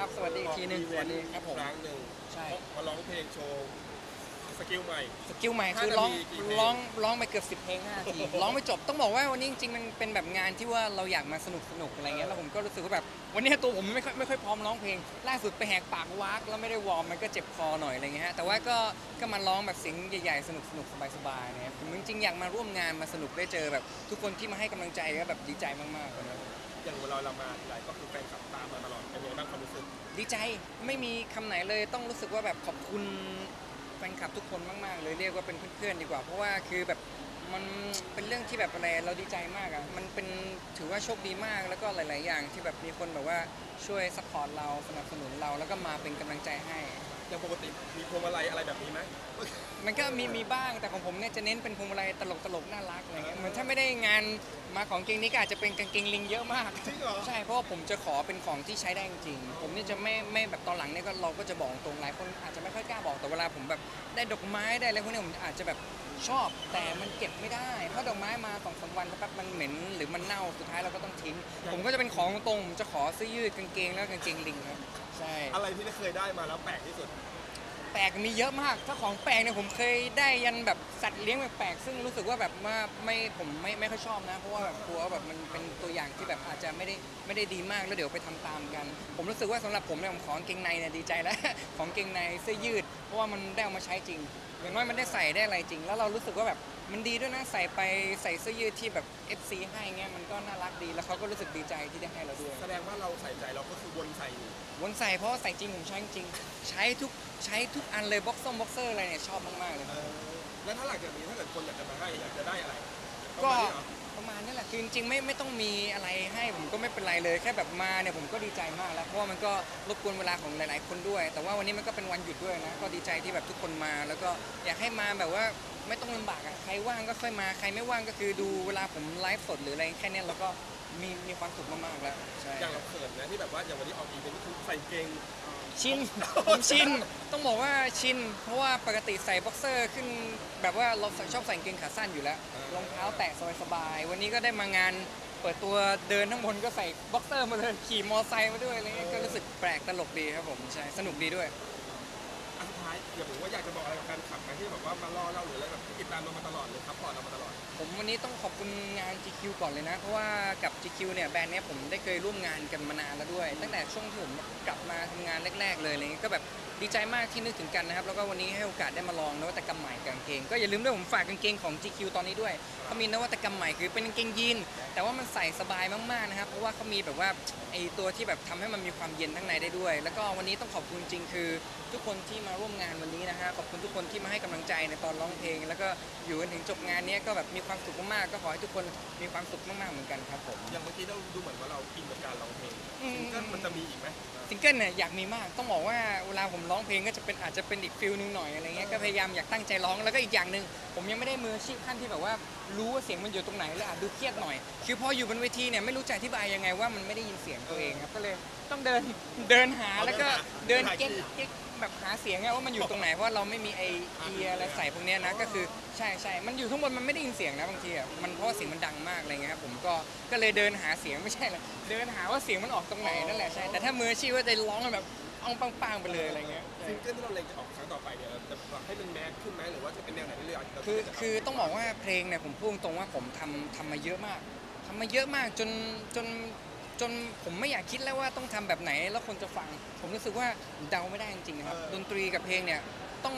ครับ สวัสดีอีกทีหนึงสวัสดีครับผม ครั้งหนึ่งใช่ มาร้องเพลงโชว์สกิลใหม่ สกิลใหม่คือห้านาทีร้องกี่เพลง ร้องร้องไปเกือบสิบเพลงห้านาที ร้องไม่จบต้องบอกว่าวันนี้จริงๆมันเป็นแบบงานที่ว่าเราอยากมาสนุกสนุกอะไรเงี้ยแล้วผมก็รู้สึกว่าแบบวันนี้ตัวผมไม่ค่อยไม่ค่อยพร้อมร้องเพลง ล่าสุดไปแหกปากวากแล้วไม่ได้วอร์มมันก็เจ็บคอหน่อยอะไรเงี้ยฮะแต่ว่าก็ก็มาร้องแบบเสียงใหญ่ๆสนุกสนุกสบายๆเนี่ยผมจริงๆอยากมาร่วมงานมาสนุกได้เจอแบบ ทุกคนที่มาให้กำลังใจก็แบบดีใจมากๆเลย อย่างเวลาเรามาทีไรก็คือแฟนคลับตามมาตลอดเป็นยังไงบ้างความรู้สึกดีใจไม่มีคำไหนเลยต้องรู้สึกว่าแบบขอบคุณแฟนคลับทุกคนมากๆ เลยเรียกว่าเป็นเพื่อนๆดีกว่า เพราะว่าคือแบบมันเป็นเรื่องที่แบบอะไรเราดีใจมากอะมันเป็นถือว่าโชคดีมากแล้วก็หลาย ๆ อย่างที่แบบมีคนแบบว่าช่วยซัพพอร์ตเราสนับสนุนเราแล้วก็มาเป็นกำลังใจให้ อย่างปกติมีพวงมาลัยอะไรแบบนี้ไหม มันก็มีมีบ้างแต่ของผมเนี่ยจะเน้นเป็นพวงมาลัยตลกตลกๆน่ารักอะไรเงี้ยเหมือนถ้าไม่ได้งานมาของเกงนี้ก็อาจจะเป็นกางเกงลิงเยอะมากจริงเหรอ ใช่เพราะว่าผมจะขอเป็นของที่ใช้ได้จริงๆผมเนี่ยจะไม่ไม่แบบตอนหลังเนี่ยก็เราก็จะบอกตรงหลายคนอาจจะไม่ค่อยกล้าบอกแต่เวลาผมแบบได้ดอกไม้ได้อะไรพวกเนี้ยผมอาจจะแบบชอบ แต่มันเก็บไม่ได้เพราะดอกไม้มาสองสามวันแป๊บมันเหม็นหรือมันเน่าสุดท้ายเราก็ต้องทิ้ง ผมก็จะเป็นของตรงผมจะขอเสื้อยืดกางเกงแล้วกางเกงลิงครับ ใช่ อะไรที่ได้เคยได้มาแล้วแปลกที่สุด แปลกมีเยอะมาก ถ้าของแปลกเนี่ยผมเคยได้ยันแบบสัตว์เลี้ยงแปลกๆซึ่งรู้สึกว่าแบบว่าไม่ผมไม่ไม่ค่อยชอบนะ เพราะว่าแบบกลัวว่าแบบมันเป็นตัวอย่างที่แบบอาจจะไม่ได้ไม่ได้ดีมากแล้วเดี๋ยวไปทำตามกัน ผมรู้สึกว่าสำหรับผมเนี่ยผมขอกางเกงในเนี่ยดีใจแล้ว ของเกงในเสื้อยืด เพราะว่ามันได้เอามาใช้จริง อย่างน้อยมันได้ใส่ได้อะไรจริง แล้วเรารู้สึกว่าแบบมันดีด้วยนะใส่ไปใส่เสื้อยืดที่แบบ FC ให้เงี้ยมันก็น่ารักดีแล้วเขาก็รู้สึกดีใจที่ได้ให้เราด้วย แสดงว่าเราใส่ใจเราก็คือ วนใส่อยู่วนใส่เพราะว่าใส่จริงผมใช้จริง ใช้ทุกใช้ทุกอันเลยบ็อกซ์บ็อกเซอร์อะไรเนี่ยชอบมากๆเลยเออแล้วถ้าหลังจากนี้ถ้าเกิดคนอยากจะมาให้อยากจะได้อะไรก็ประมาณนี้เหรอประมาณนี้แหละคือจริงๆไม่ไม่ต้องมีอะไรให้ผมก็ไม่เป็นไรเลยแค่แบบมาเนี่ยผมก็ดีใจมากแล้วเพราะว่ามันก็รบกวนเวลาของหลายๆ คนด้วย แต่ว่าวันนี้มันก็เป็นวันหยุดด้วยนะก็ดีใจที่แบบทุกคนมา แล้วก็อยากให้มาแบบว่าไม่ต้องลำบากอะใครว่างก็ค่อยมาใครไม่ว่างก็คือดูเวลาผมไลฟ์สดหรืออะไรแค่เนี้ยเราก็ มีมีความสุขมากๆแล้วใช่อย่างเราเขินนะที่แบบว่าอย่างวันนี้ออกอีเวนต์คือใส่เกง ชินผมชินต้องบอกว่าชิน เพราะว่าปกติใส่บ็อกเซอร์ขึ้นแบบว่าเราชอบใส่กางเกงขาสั้นอยู่แล้วรองเท้าแตะสบายๆวันนี้ก็ได้มางานเปิดตัวเดินทั้งบนก็ใส่บ็อกเซอร์มาเลยขี่มอไซค์มาด้วยอะไรเงี้ยก็รู้สึกแปลกตลกดีครับผมใช่สนุกดีด้วย อยอย่าบอกว่าอยากจะบอกอะไรกับแฟนคลับไหมที่แบบว่ามารอเราหรืออะไรแบบที่ติดตามเรามาตลอดเลยครับพอร์ตเรามาตลอด ผมวันนี้ต้องขอบคุณงาน GQ ก่อนเลยนะ เพราะว่ากับ GQ เนี่ยแบรนด์เนี้ยผมได้เคยร่วมงานกันมานานแล้วด้วย ตั้งแต่ช่วงที่ผมกลับมาทำงานแรก ๆ เลยอะไรเงี้ยก็แบบ ดีใจมากที่นึกถึงกันนะครับ แล้วก็วันนี้ให้โอกาสได้มาลองนวัตกรรมใหม่กับกางเกง ก็อย่าลืมด้วยผมฝากกางเกงของ GQ ตอนนี้ด้วยเขามีนวัตกรรมใหม่คือเป็นกางเกงยีนแต่ว่ามันใส่สบายมากๆนะครับเพราะว่าเขามีแบบว่าไอตัวที่แบบทำให้มันมีความเย็นข้างในได้ด้วย แล้วก็วันนี้ต้องขอบคุณจริงคือ ทุกคนที่มาร่วมงานวันนี้นะฮะขอบคุณทุกคนที่มาให้กำลังใจในตอนร้องเพลง แล้วก็อยู่กันถึงจบงานเนี้ยก็แบบมีความสุขมากๆก็ขอให้ทุกคนมีความสุขมากๆเหมือนกันครับผมอย่างเมื่อกี้เราดูเหมือนว่าเราอินกับการร้องเพลงอืมซิงเกิลมันจะมีอีกไหมซิงเกิลเนี่ยอยากมีมากต้องบอกว่าเวลาผมร้องเพลงก็จะเป็นอาจจะเป็นอีกฟิลนึงหน่อยอะไรเงี้ยก็พยายามอยากตั้งใจร้องแล้วก็อีกอย่างหนึ่งผมยังไม่ได้มืออาชีพขั้นที่แบบว่ารู้ว่าเสียงมันอยู่ตรงไหนแล้วอาจดูเครียดหน่อย คือพออยู่บนเวทีเนี่ยไม่รู้จะอธิบายยังไงว่ามันไม่ได้ยินเสียงตัวเองครับก็เลยต้องเดินเดินหาแล้วก็เดินเก็ตเก็ตแบบหาเสียงไงว่ามันอยู่ตรงไหนเพราะว่าเราไม่มีไอเอียอะไรใส่พวกเนี้ยนะก็คือใช่ใช่มันอยู่ข้างบนมันไม่ได้ยินเสียงนะบางทีอะมันเพราะว่าเสียงมันดังมากอะไรเงี้ยครับผมก็ก็เลยเดินหาเสียงไม่ใช่เลยเดินหาว่าเสียงมันออกตรงไหนนั่นแหละใช่แต่ถ้ามืออาชีพก็จะร้องกันแบบ เอาปังๆไปเลยอะไรเงี้ย ซิงเกิลที่เราเล็งจะออกครั้งต่อไปเนี่ยเราจะปรับให้มันแมสขึ้นไหมหรือว่าจะเป็นแนวไหนเรื่อยๆคือคือต้องบอกว่าเพลงเนี่ยผมพูดตรงว่าผมทำทำมาเยอะมากทำมาเยอะมากจนจนจนผมไม่อยากคิดแล้วว่าต้องทำแบบไหนแล้วคนจะฟัง ผมรู้สึกว่าเดาไม่ได้จริงๆนะครับดนตรีกับเพลงเนี่ยต้อง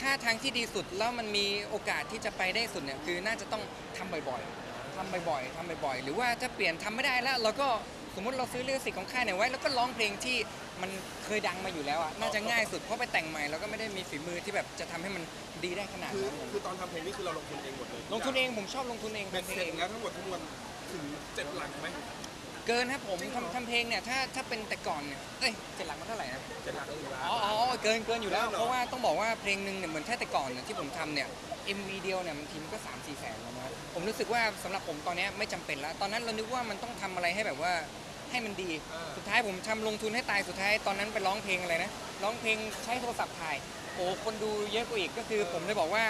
ถ้าทางที่ดีสุดแล้วมันมีโอกาสที่จะไปได้สุดเนี่ยคือน่าจะต้องทำบ่อยๆทำบ่อยๆทำบ่อยๆ หรือว่าถ้าเปลี่ยนทำไม่ได้แล้วเราก็ สมมติเราซื้อลิขสิทธิ์ของค่ายเนี่ยไว้ แล้วก็ร้องเพลงที่มันเคยดังมาอยู่แล้วอะน่าจะง่ายสุดเพราะไปแต่งใหม่เราก็ไม่ได้มีฝีมือที่แบบจะทำให้มันดีได้ขนาดคือนั้นคือตอนทำเพลงนี่คือเราลงทุนเองหมดเลยลงทุนเองผมชอบลงทุนเองเบ็ดทำเพลเสร็งจเองแล้วทั้งหมดทั้งมวลถึงเจ็ดหลักไหม เกินครับผมจริงเหรอทำทำเพลงเนี่ยถ้าถ้าเป็นแต่ก่อนเนี่ยเอ้ยเจ็ดหลักมันเท่าไหร่นะ เจ็ดหลักหนึ่งล้านอ๋ออ๋อเกินเกินอยู่แล้วเกินเหรอเพราะว่าต้องบอกว่าเพลงหนึ่งเนี่ยเหมือนแค่แต่ก่อนเนี่ยที่ผมทำเนี่ย MV เดียวเนี่ยมันทีมันก็ 3 4 แสนแล้วนะผมรู้สึกว่าสำหรับผมตอนเนี้ยไม่จำเป็นแล้ว ตอนนั้นเรานึกว่ามันต้องทำอะไรให้แบบว่าให้มันดีสุดท้ายผมทำลงทุนให้ตายสุดท้ายตอนนั้นไปร้องเพลงอะไรนะ ร้องเพลงใช้โทรศัพท์ถ่าย โอ้คนดูเยอะกว่าอีกก็คือผมเลยบอกว่า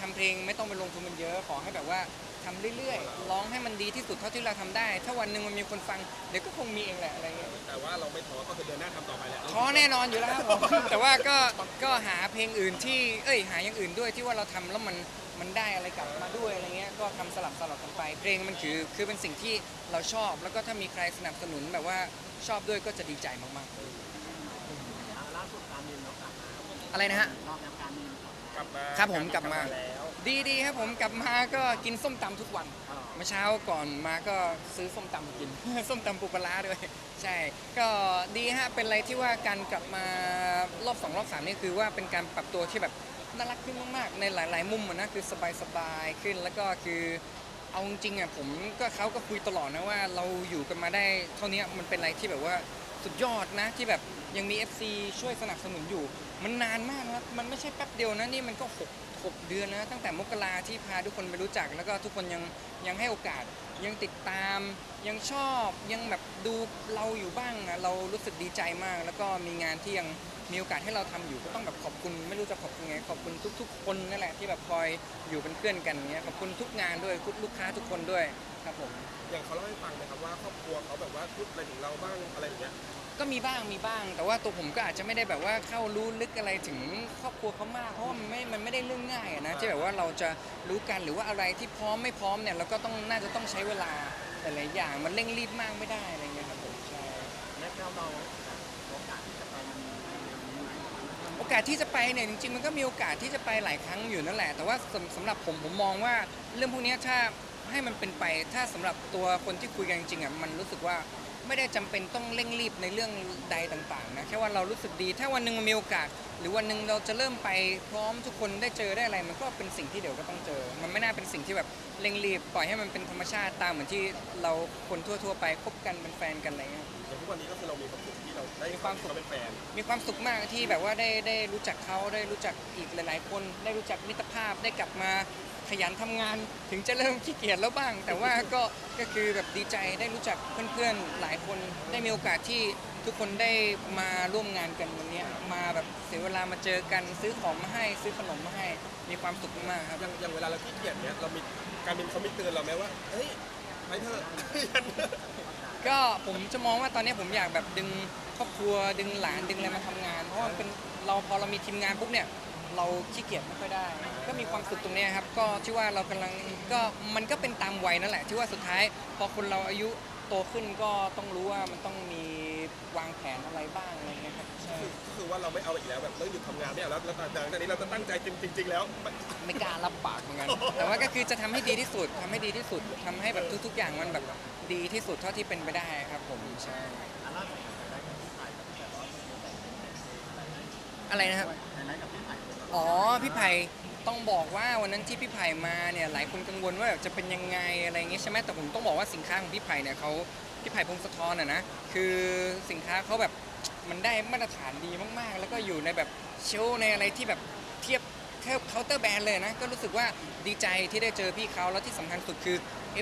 ทำเพลงไม่ต้องไปลงทุนมันเยอะขอให้แบบว่า ทำเรื่อยๆ ร้องให้มันดีที่สุดเท่าที่เราทำได้ ถ้าวันหนึ่งมันมีคนฟังเดี๋ยวก็คงมีเองแหละอะไรเงี้ยแต่ว่าเราไม่ท้อก็คือเดินหน้าทำต่อไปแหละท้อแน่นอนอยู่แล้วครับผมแต่ว่าก็ก็หาเพลงอื่นที่เอ้ยหาอย่างอื่นด้วยที่ว่าเราทำแล้วมันมันได้อะไรกลับมาด้วยอะไรเงี้ยก็ทำสลับสลับกันไป เพลงมันคือคือเป็นสิ่งที่เราชอบ แล้วก็ถ้ามีใครสนับสนุนแบบว่าชอบด้วยก็จะดีใจมากล่าสุดการบินเนาะกลับมาๆอะไรนะฮะรอบแล้วการบิน กลับมาครับผมกลับมา แล้วดีดีครับผมกลับมาก็กินส้มตำทุกวันเมื่อเช้าก่อนมาก็ซื้อส้มตำกิน ส้มตำปูปลาร้าด้วย ใช่ ก็ดีฮะ เป็นอะไรที่ว่าการกลับมารอบสองรอบสามนี่คือว่าเป็นการปรับตัวที่แบบน่ารักขึ้นมากๆ ในหลาย ๆ มุมอะนะคือสบายๆขึ้นแล้วก็คือเอาจริงๆอะผมก็เขาก็คุยตลอดนะว่าเราอยู่กันมาได้เท่านี้มันเป็นอะไรที่แบบว่า สุดยอดนะที่แบบยังมี FC ช่วยสนับสนุนอยู่ มันนานมากนะครับ มันไม่ใช่แป๊บเดียวนะนี่มันก็ห กหกเดือนนะตั้งแต่มกราที่พาทุกคนไปรู้จัก แล้วก็ทุกคนยังยังให้โอกาส ยังติดตาม ยังชอบยังแบบดูเราอยู่บ้างอะเรารู้สึกดีใจมาก แล้วก็มีงานที่ยังมีโอกาสให้เราทำอยู่ก็ต้องแบบขอบคุณไม่รู้จะขอบคุณไงขอบคุณทุก ๆ คนนั่นแหละที่แบบคอยอยู่เป็นเพื่อนกันเงี้ยขอบคุณทุกงานด้วยทุกลูกค้าทุกคนด้วยครับผมอย่างเขาเล่าให้ฟังนะครับว่าครอบครัวเขาแบบว่าพูดอะไรถึงเราบ้างอะไรอย่างเงี้ย ก็มีบ้างมีบ้าง แต่ว่าตัวผมก็อาจจะไม่ได้แบบว่าเข้ารู้ลึกอะไรถึงครอบครัวเขามากเพราะว่ามันไม่มันไม่ได้เรื่องง่ายอะนะที่แบบว่าเราจะรู้กันหรือว่าอะไรที่พร้อมไม่พร้อมเนี่ยเราก็ต้องน่าจะต้องใช้เวลาหลายๆอย่างมันเร่งรีบมากไม่ได้อะไรเงี้ยครับผมใช่และเราเราโอกาสที่จะไปมันมีมีไหมโอกาสที่จะไปเนี่ยจริงๆมันก็มีโอกาสที่จะไปหลายครั้งอยู่นั่นแหละ แต่ว่าสำสำหรับผมผมมองว่าเรื่องพวกเนี้ยถ้า ให้มันเป็นไป ถ้าสำหรับตัวคนที่คุยกันจริงๆอะมันรู้สึกว่าไม่ได้จำเป็นต้องเร่งรีบในเรื่องใดต่างๆนะแค่ว่าเรารู้สึกดี ถ้าวันหนึ่งมันมีโอกาส หรือวันหนึ่งเราจะเริ่มไปพร้อมทุกคนได้เจอได้อะไร มันก็เป็นสิ่งที่เดี๋ยวก็ต้องเจอ มันไม่น่าเป็นสิ่งที่แบบเร่งรีบปล่อยให้มันเป็นธรรมชาติตามเหมือนที่เราคนทั่วๆไปคบกันเป็นแฟนกันอะไรเงี้ยอย่างทุกวันนี้ก็คือเรามีความสุขที่เราได้มีความสุขเขาเป็นแฟนมีความสุขมากที่แบบว่าได้ได้รู้จักเขาได้รู้จักอีกหลาย ๆ คนได้รู้จักมิตรภาพได้กลับมา ขยันทำงานถึงจะเริ่มขี้เกียจแล้วบ้าง แต่ว่าก็ก็คือแบบดีใจได้รู้จักเพื่อนๆหลายคนได้มีโอกาสที่ทุกคนได้มาร่วมงานกันวันเนี้ยมาแบบเสียเวลามาเจอกันซื้อของมาให้ซื้อขนมมาให้มีความสุขมากๆครับอย่างอย่างเวลาเราขี้เกียจเนี้ยเรามีการบินเขามีเตือนเราไหมว่าเฮ้ยไปเถอะก็ผมจะมองว่าตอนนี้ผมอยากแบบดึงครอบครัวดึงหลานดึงอะไรมาทำงาน เพราะว่ามันเป็นเราพอเรามีทีมงานปุ๊บเนี่ย เราขี้เกียจไม่ค่อยได้ ก็มีความสุขตรงเนี้ยครับ ก็ที่ว่าเรากำลังก็มันก็เป็นตามวัยนั่นแหละ ที่ว่าสุดท้าย พอคนเราอายุโตขึ้นก็ต้องรู้ว่ามันต้องมีวางแผนอะไรบ้างอะไรเงี้ยครับใช่คือคือว่าเราไม่เอาอีกแล้วแบบเลิกหยุดทำงานไม่เอาแล้วแล้วหลังจากนี้เราจะตั้งใจจริงจริงๆแล้ว ไม่กล้ารับปากเหมือนกัน แต่ว่าก็คือจะทำให้ดีที่สุดทำให้ดีที่สุดทำให้แบบทุก ๆ อย่างมันแบบดีที่สุดเท่าที่เป็นไปได้ครับผมใช่อันล่าสุดได้กับพี่ไผ่แต่ว่าอะไรนะครับได้กับพี่ไผ่ อ๋อพี่ไผ่ต้องบอกว่าวันนั้นที่พี่ไผ่มาเนี่ยหลายคนกังวลว่าแบบจะเป็นยังไงอะไรเงี้ยใช่ไหมแต่ผมต้องบอกว่าสินค้าของพี่ไผ่เนี่ยเขาพี่ไผ่พงศธรอะนะคือสินค้าเขาแบบมันได้มาตรฐานดีมากๆ แล้วก็อยู่ในแบบเชลฟ์ในอะไรที่แบบเทียบ เทียบเคาน์เตอร์แบรนด์เลยนะ ก็รู้สึกว่าดีใจที่ได้เจอพี่เขาแล้วที่สำคัญสุดคือ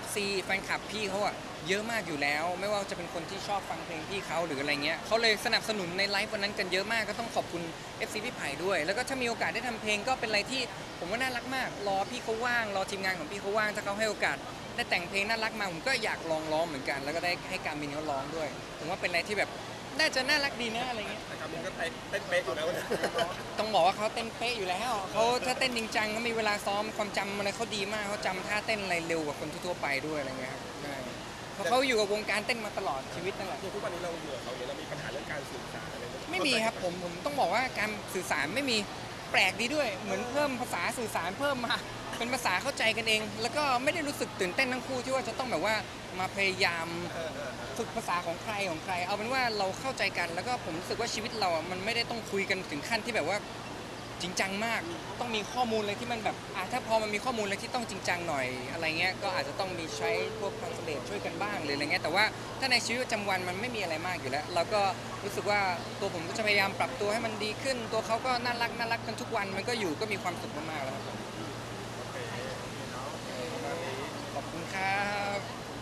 FC แฟนคลับพี่เขาอะเยอะมากอยู่แล้ว ไม่ว่าจะเป็นคนที่ชอบฟังเพลงพี่เขาหรืออะไรเงี้ยเขาเลยสนับสนุนในไลฟ์วันนั้นกันเยอะมากก็ต้องขอบคุณ FC พี่ไผ่ด้วย แล้วก็ถ้ามีโอกาสได้ทำเพลงก็เป็นอะไรที่ผมว่าน่ารักมาก รอพี่เขาว่าง รอทีมงานของพี่เขาว่าง ถ้าเขาให้โอกาสได้แต่งเพลงน่ารักมาผมก็อยากลองร้องเหมือนกัน แล้วก็ได้ให้การมินเขาร้องด้วย ผมว่าเป็นอะไรที่แบบ น่าจะน่ารักดีนะอะไรเงี้ยแต่การบินก็เต้นเต้นเป๊ะอยู่แล้วนะต้องบอกว่าเขาเต้นเป๊ะอยู่แล้วเขาถ้าเต้นจริงจังเขามีเวลาซ้อมความจำอะไรเขาดีมากเขาจำท่าเต้นอะไรเร็วกว่าคนทั่วๆไปด้วยอะไรเงี้ยครับใช่เพราะเขาอยู่กับวงการเต้นมาตลอดชีวิตนั่นแหละอย่างทุกวันนี้เราอยู่กับเขาเนี่ยเรามีปัญหาเรื่องการสื่อสารอะไรหไม่มีครับผมผมต้องบอกว่าการสื่อสารไม่มีแปลกดีด้วย เหมือนเพิ่มภาษาสื่อสารเพิ่มมา เป็นภาษาเข้าใจกันเอง แล้วก็ไม่ได้รู้สึกตื่นเต้นทั้งคู่ที่ว่าจะต้องแบบว่ามาพยายามฝึกภาษาของใครของใคร เอาเป็นว่าเราเข้าใจกัน แล้วก็ผมรู้สึกว่าชีวิตเราอะมันไม่ได้ต้องคุยกันถึงขั้นที่แบบว่าจริงจังมาก ต้องมีข้อมูลอะไรที่มันแบบอะถ้าพอมันมีข้อมูลอะไรที่ต้องจริงจังหน่อยอะไรเงี้ย ก็อาจจะต้องมีใช้พวกทางเสลช่วยกันบ้างหรืออะไรเงี้ย แต่ว่าถ้าในชีวิตประจำวันมันไม่มีอะไรมากอยู่แล้ว เราก็รู้สึกว่าตัวผมก็จะพยายามปรับตัวให้มันดีขึ้น ตัวเขาก็น่ารักน่ารักกันทุกวัน มันก็อยู่ก็มีความสุขมากๆแล้ว ค